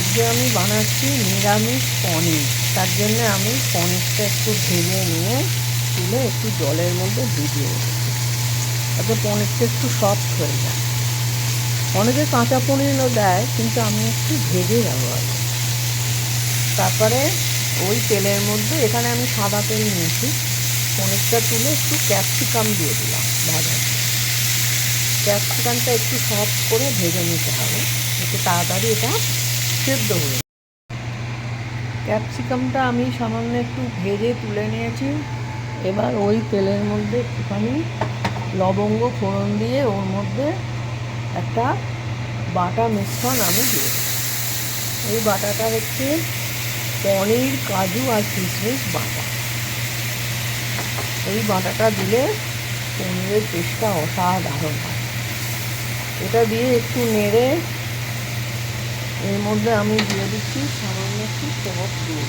আজকে আমি বানাচ্ছি নিরামিষ পনির। তার জন্য আমি পনিরটা একটু ভেজে নিয়ে তুলে একটু জলের মধ্যে ভিজিয়ে রেখেছি। তাতে পনিরটা একটু সফট হয়ে যায়। অনেকে কাঁচা পনিরও দেয়, কিন্তু আমি একটু ভেজে ব্যবহার করি। তারপরে ওই তেলের মধ্যে এখানে আমি সাদা তেল নিয়েছি। পনিরটা তুলে একটু ক্যাপসিকাম দিয়ে দিলাম ভাজার ক্যাপসিকামটা একটু সফট করে ভেজে নিতে হবে। একটু তাড়াতাড়ি এটা সেদ্ধ হয়ে ক্যাপসিকামটা আমি সামান্য একটু ভেজে তুলে নিয়েছি। এবার ওই তেলের মধ্যে একটুখানি লবঙ্গ ফোড়ন দিয়ে ওর মধ্যে একটা বাটা মিশ্রণ আমি দিয়ে দেবো। এই বাটাটা হচ্ছে পনির, কাজু আর কিশমিশ বাটা। এই বাটাটা দিলে পনিরের টেস্টটা অসাধারণ হয়। এটা দিয়ে একটু নেড়ে এর মধ্যে আমি দিয়ে দিচ্ছি সামান্য একটু টক দই।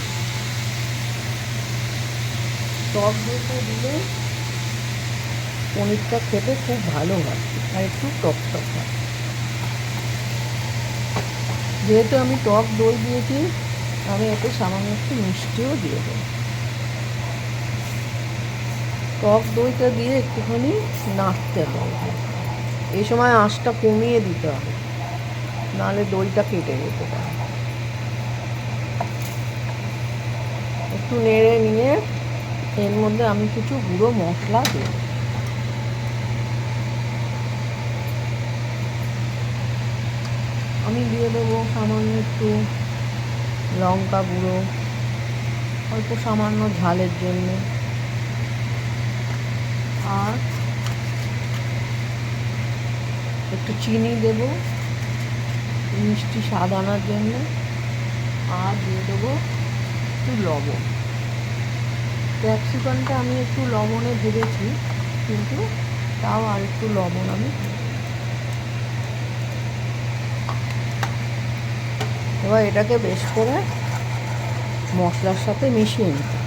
টক দইটা দিলে পনিরটা খেতে খুব ভালো হয় আর একটু টক টক হয়। যেহেতু আমি টক দই দিয়েছি, আমি এতে সামান্য একটু মিষ্টিও দিয়ে দেবো। টক দইটা দিয়ে একটুখানি নাড়তে হবে। এই সময় আঁশটা কমিয়ে দিতে হবে। নাহলে দইটা কেটে যেতে। পারে একটু নেড়ে নিয়ে এর মধ্যে আমি কিছু গুঁড়ো মশলা দেব আমি দিয়ে দেবো সামান্য একটু লঙ্কা গুঁড়ো, অল্প সামান্য ঝালের জন্য। আর একটু চিনি দেব। মিষ্টি স্বাদ আনার জন্য। আর দিয়ে দেবো একটু লবণ। ক্যাপসিকামটা আমি একটু লবণে ভেজেছি, কিন্তু তাও আর একটু লবণ আমি এবার এটাকে বেশ করে মশলার সাথে মিশিয়ে নিতে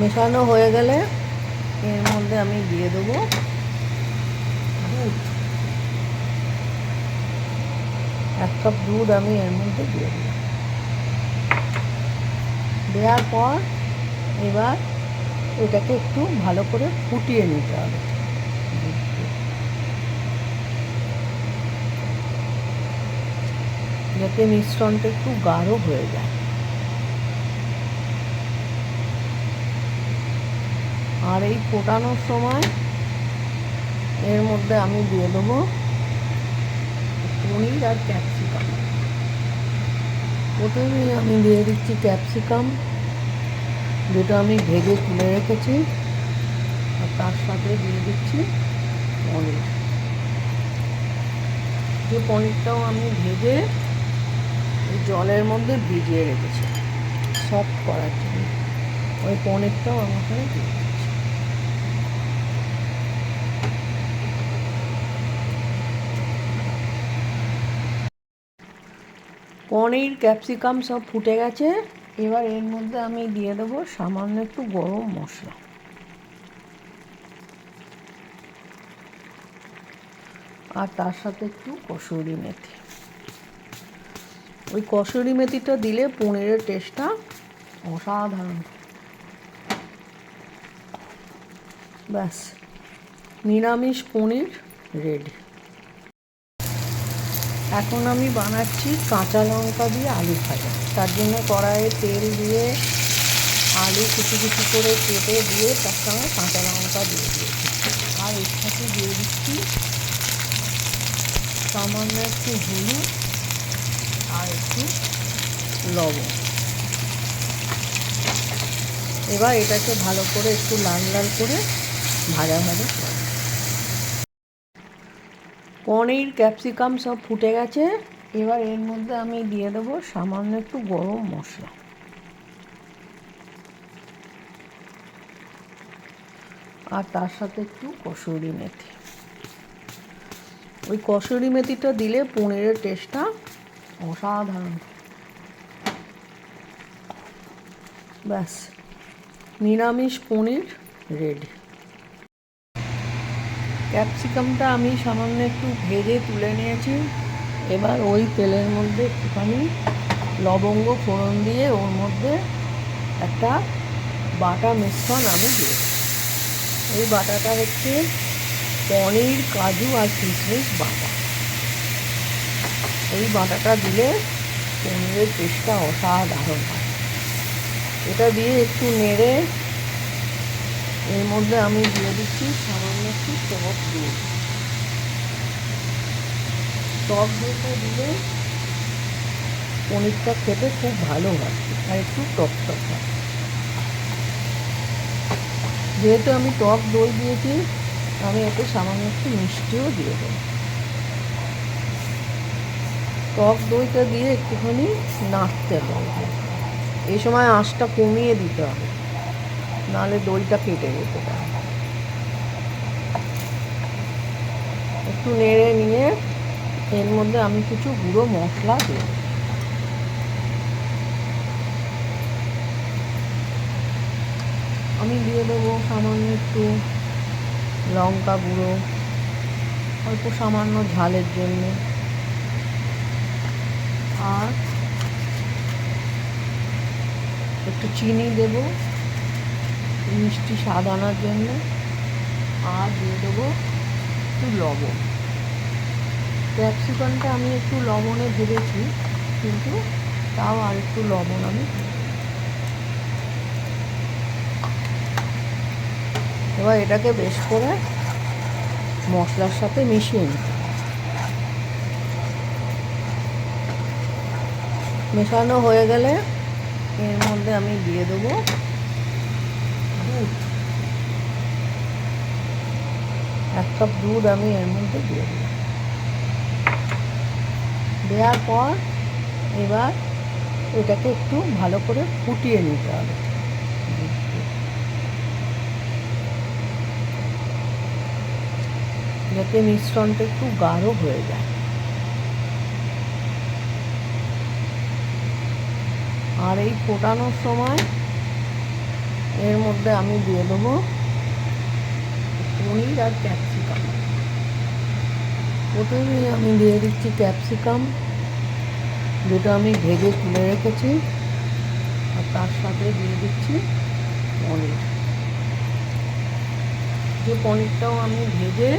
মেশানো হয়ে গেলে এর মধ্যে আমি দিয়ে দেবো কাপ দুধ আমি এর মধ্যে দিয়ে দেবো দেওয়ার পর এবার এটাকে একটু ভালো করে ফুটিয়ে নিতে হবে। যাতে মিশ্রণটা একটু গাঢ় হয়ে যায়। আর এই ফোটানোর সময় এর মধ্যে আমি দিয়ে দেবো পনির আর ক্যাপসিকাম প্রথমেই আমি দিয়ে দিচ্ছি ক্যাপসিকাম। যেটা আমি ভেজে তুলে রেখেছি। আর তার সাথে দিয়ে দিচ্ছি পনির। যে পনিরটাও আমি ভেজে জলের মধ্যে ভিজিয়ে রেখেছি। সফট করার জন্য। ওই পনিরটাও আমাকে পনির, ক্যাপসিকাম সব ফুটে গেছে। এবার এর মধ্যে আমি দিয়ে দেবো সামান্য একটু গরম মশলা। আর তার সাথে একটু কসুরি মেথি। ওই কসুরি মেথিটা দিলে পনিরের টেস্টটা অসাধারণ। ব্যাস, নিরামিষ পনির রেডি। এখন আমি বানাচ্ছি কাঁচা লঙ্কা দিয়ে আলু ভাজা। তার জন্য কড়াইয়ে তেল দিয়ে আলু কিছু কিছু করে কেটে দিয়ে তার সঙ্গে কাঁচা লঙ্কা দিয়ে দিয়েছি। আর এর সাথে দিয়ে দিচ্ছি সামান্য একটু হলুদ আর একটু লবণ। এবার এটাকে ভালো করে একটু লাল লাল করে ভাজা ভাজা করে পনির, ক্যাপসিকাম সব ফুটে গেছে। এবার এর মধ্যে আমি দিয়ে দেবো সামান্য একটু গরম মশলা। আর তার সাথে একটু কসুরি মেথি। ওই কসুরি মেথিটা দিলে পনিরের টেস্টটা অসাধারণ। ব্যাস, নিরামিষ পনির রেডি। ক্যাপসিকামটা আমি সামান্য একটু ভেজে তুলে নিয়েছি। এবার ওই তেলের মধ্যে একটুখানি লবঙ্গ ফোড়ন দিয়ে ওর মধ্যে একটা বাটা মিশ্রণ আমি দিয়ে দেব। এই বাটাটা হচ্ছে পনির, কাজু আর কিশমিশ বাটা। এই বাটাটা দিলে পনিরের টেস্টটা অসাধারণ হয়। এটা দিয়ে একটু নেড়ে এর মধ্যে আমি দিয়ে দিচ্ছি সামান্য একটু টক দুধ টক দুধটা দিলে পনিরটা খেতে খুব ভালো হয় আর একটু টক টক হয়। যেহেতু আমি টক দই দিয়েছি, আমি এতে সামান্য একটু মিষ্টিও দিয়ে দেবো। টক দইটা দিয়ে একটুখানি নাড়তে হবে। এই সময় আঁশটা কমিয়ে দিতে হবে। নাহলে দইটা কেটে যেতে পারে। একটু নেড়ে নিয়ে এর মধ্যে আমি কিছু গুঁড়ো মশলা দিই আমি দিয়ে দেবো সামান্য একটু লঙ্কা গুঁড়ো, অল্প সামান্য ঝালের জন্য। আর একটু চিনি দেব, মিষ্টি স্বাদ আনার জন্য। আর দিয়ে দেবো একটু লবণ। ক্যাপসিকামটা আমি একটু লবণে ভেবেছি কিন্তু তাও আর একটু লবণ আমি এবার এটাকে বেশ করে মশলার সাথে মিশিয়ে নিতে মেশানো হয়ে গেলে এর মধ্যে আমি দিয়ে দেবো এক কাপ দুধ আমি এর মধ্যে দিয়ে দিলাম। দেওয়ার পর এবার এটাকে একটু ভালো করে ফুটিয়ে নিতে হবে। যাতে মিশ্রণটা একটু গাঢ় হয়ে যায়। আর এই ফোটানোর সময় এর মধ্যে আমি দিয়ে দেবো পনির আর ক্যাপসিকাম। প্রথমেই আমি দিয়ে দিচ্ছি ক্যাপসিকাম। যেটা আমি ভেজে তুলে রেখেছি। আর তার সাথে দিয়ে দিচ্ছি পনির। যে পনিরটাও আমি ভেজে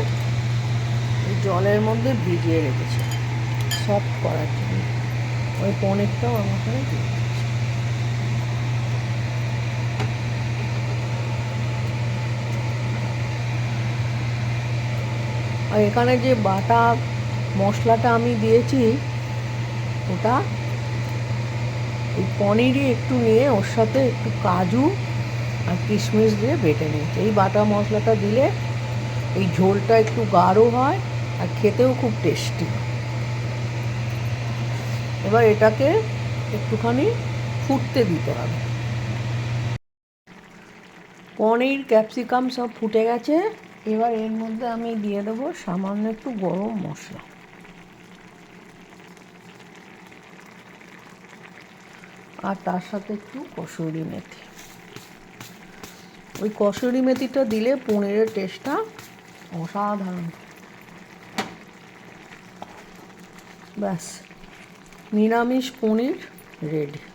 জলের মধ্যে ভিজিয়ে রেখেছি। সফট করার জন্য। ওই পনিরটাও ওখানে দিয়ে আর এখানে যে বাটা মশলাটা আমি দিয়েছি, ওটা এই পনিরই একটু নিয়ে ওর সাথে একটু কাজু আর কিশমিশ দিয়ে বেটে নিয়েছি। এই বাটা মশলাটা দিলে এই ঝোলটা একটু গাঢ় হয় আর খেতেও খুব টেস্টি। এবার এটাকে একটুখানি ফুটতে দিতে হবে। পনির, ক্যাপসিকাম সব ফুটে গেছে। এবার এর মধ্যে আমি দিয়ে দেবো সামান্য একটু গরম মশলা। আর তার সাথে একটু কসুরি মেথি। ওই কসুরি মেথিটা দিলে পনিরের টেস্টটা অসাধারণ। ব্যাস, নিরামিষ পনির রেডি।